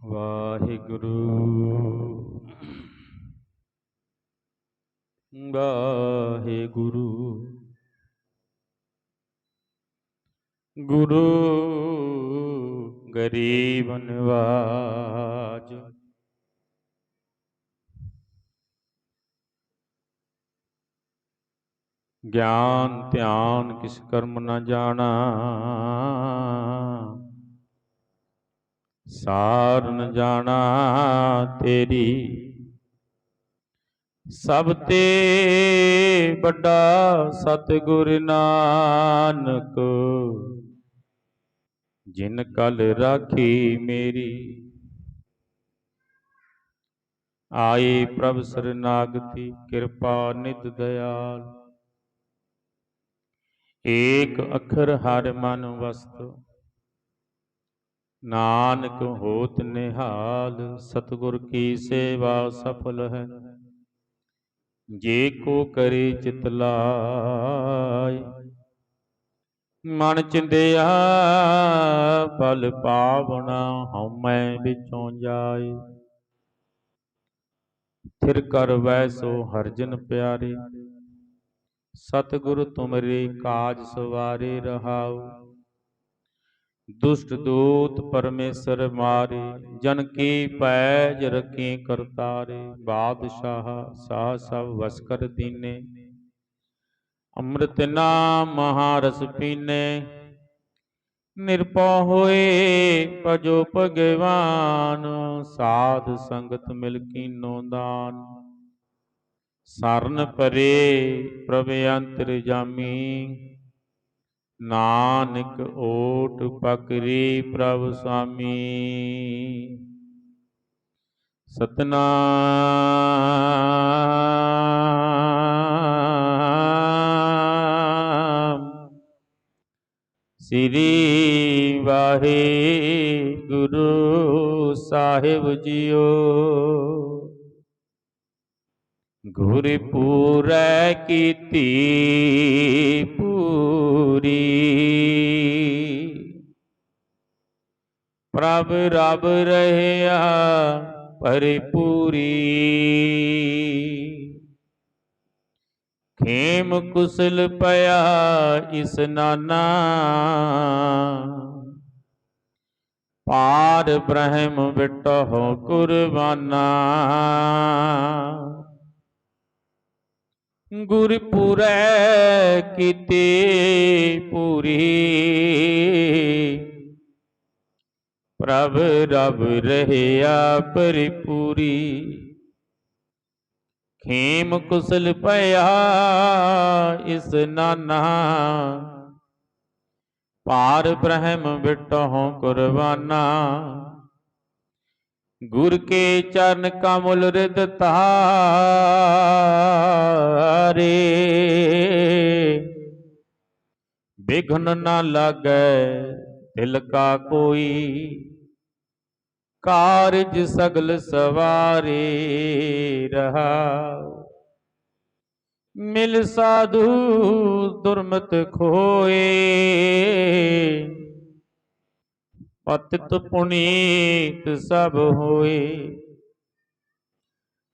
ਵਾਹਿਗੁਰੂ। ਵਾਹਿਗੁਰੂ। ਗੁਰੂ ਗਰੀਬ ਨਿਵਾਜ। ਗਿਆਨ ਧਿਆਨ ਕਿਸ ਕਰਮ ਨਾ ਜਾਣਾ। ਸਾਰ ਨ ਜਾਣਾ ਤੇਰੀ। ਸਭ ਤੇ ਵੱਡਾ ਸਤਿਗੁਰ ਨਾਨਕ, ਜਿਨ ਕਲ ਰਾਖੀ ਮੇਰੀ। ਆਏ ਪ੍ਰਭ ਸਰਨਾਗਤੀ, ਕਿਰਪਾ ਨਿਤ ਦਇਆਲ। ਏਕ ਅੱਖਰ ਹਰ ਮਨ ਵਸਤ ਨਾਨਕ ਹੋਤ ਨਿਹਾਲ, ਸਤਿਗੁਰ ਕੀ ਸੇਵਾ ਸਫਲ ਹੈ। ਜੇ ਕੋ ਕਰੇ ਚਿਤ ਲਾਇ, ਮਨ ਚਿੰਦਿਆ ਬਲ ਪਾਵਣਾ ਹਉਮੈ ਵਿਚੋਂ ਜਾਏ। ਥਿਰ ਕਰ ਵੈਸੋ ਹਰਜਨ ਪਿਆਰੇ, ਸਤਿਗੁਰ ਤੁਮਰੇ ਕਾਜ ਸਵਾਰੇ ਰਹਾਓ ਦੁਸ਼ਟ ਦੂਤ ਪਰਮੇਸ਼ਰ ਮਾਰੇ, ਜਨ ਕੀ ਪੈਜ ਰਖੀ ਕਰਤਾਰੇ, ਬਾਦਸ਼ਾਹ ਸਾਹ ਸਭ ਵਸ ਕਰ ਦੀਨੇ। ਅੰਮ੍ਰਿਤ ਨਾਮ ਮਹਾਰਸ ਪੀਨੇ ਨਿਰਪਉ ਹੋਏ ਭਜੋ ਭਗਵਾਨ, ਸਾਧ ਸੰਗਤ ਮਿਲ ਕੀਨੋ ਦਾਨ। ਸਰਨ ਪਰੇ ਪ੍ਰਭ ਅੰਤਰ ਜਾਮੀ ਨਾਨਕ ਓਟ ਪਕਰੀ ਪ੍ਰਭ ਸੁਆਮੀ ਸਤਨਾਮ। ਸ੍ਰੀ ਵਾਹਿਗੁਰੂ ਸਾਹਿਬ ਜੀਓ। ਗੁਰ ਪੂਰੈ ਕੀਤੀ ਪੂਰੀ। ਪ੍ਰਭ ਰਬ ਰਹਿਆ ਪਰਿਪੂਰੀ ਖੇਮ ਕੁਸਲ ਪਿਆ ਇਸ ਨਾਨਾ। ਪਾਰ ਬ੍ਰਹਮ ਵਿਟਹੁ ਕੁਰਬਾਨਾ ਗੁਰ ਪੂਰੈ ਕੀਤੇ ਪੂਰੀ। ਪ੍ਰਭ ਰਬ ਰਹਿਆ ਪਰਿਪੂਰੀ। ਖੇਮ ਕੁਸਲ ਪਿਆ ਇਸ ਨਾਨਾ। ਪਾਰ ਬ੍ਰਹਮ ਵਿਟਹੁ ਕੁਰਬਾਨਾ। ਗੁਰ ਕੇ ਚਰਨ ਕਮਲ ਰਿਦ ਤਾਰੇ ਬਿਘਨ ਨਾ ਲਾਗੈ ਦਿਲ ਕਾ ਕੋਈ ਕਾਰਜ ਸਗਲ ਸਵਾਰੇ ਰਹਾ। ਮਿਲ ਸਾਧੂ ਦੁਰਮਤ ਖੋਏ। ਪਤਿਤ ਪੁਨੀਤ ਸਭ ਹੋਏ।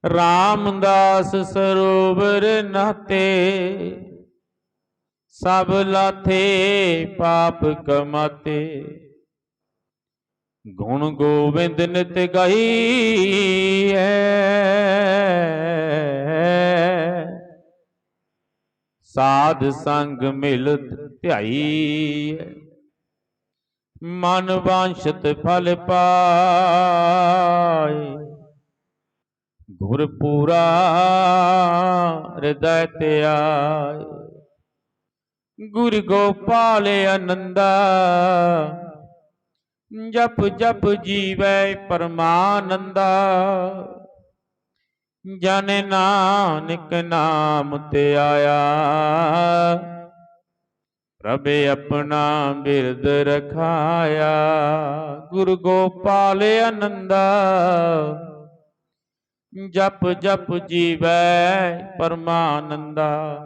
ਰਾਮਦਾਸ ਸਰੋਵਰ ਨਹਤੇ ਸਭ ਲਾਥੇ ਪਾਪ ਕਮਾਤੇ। ਗੁਣ ਗੋਬਿੰਦ ਨਿਤ ਗਈ ਹੈ ਸਾਧ ਸੰਗ ਮਿਲ ਧਿਆਈ ਹੈ ਮਨ ਵਾਂਛਤ ਫਲ ਪਾਏ। ਗੁਰ ਪੂਰਾ ਹਿਰਦੈ ਤੇ ਆਏ ਗੁਰ ਗੋਪਾਲ ਅਨੰਦਾ ਜਪ ਜਪ ਜੀਵੈ ਪਰਮਾਨੰਦਾ। ਜਨ ਨਾਨਕ ਨਾਮ ਤੇ ਆਇਆ। ਪ੍ਰਭ ਆਪਣਾ ਬਿਰਦ ਰਖਾਇਆ, ਗੁਰ ਗੋਪਾਲ ਅਨੰਦਾ ਜਪ ਜਪ ਜੀਵੈ ਪਰਮਾਨੰਦਾ।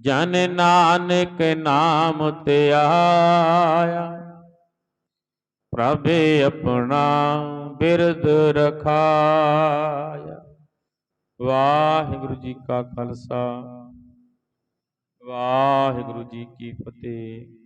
ਜਨ ਨਾਨਕ ਨਾਮ ਤੇ ਆਇਆ। ਪ੍ਰਭੇ ਆਪਣਾ ਬਿਰਦ ਰਖਾਇਆ। ਵਾਹਿਗੁਰੂ ਜੀ ਕਾ ਖਾਲਸਾ। ਵਾਹਿਗੁਰੂ ਜੀ ਕੀ ਫਤਿਹ।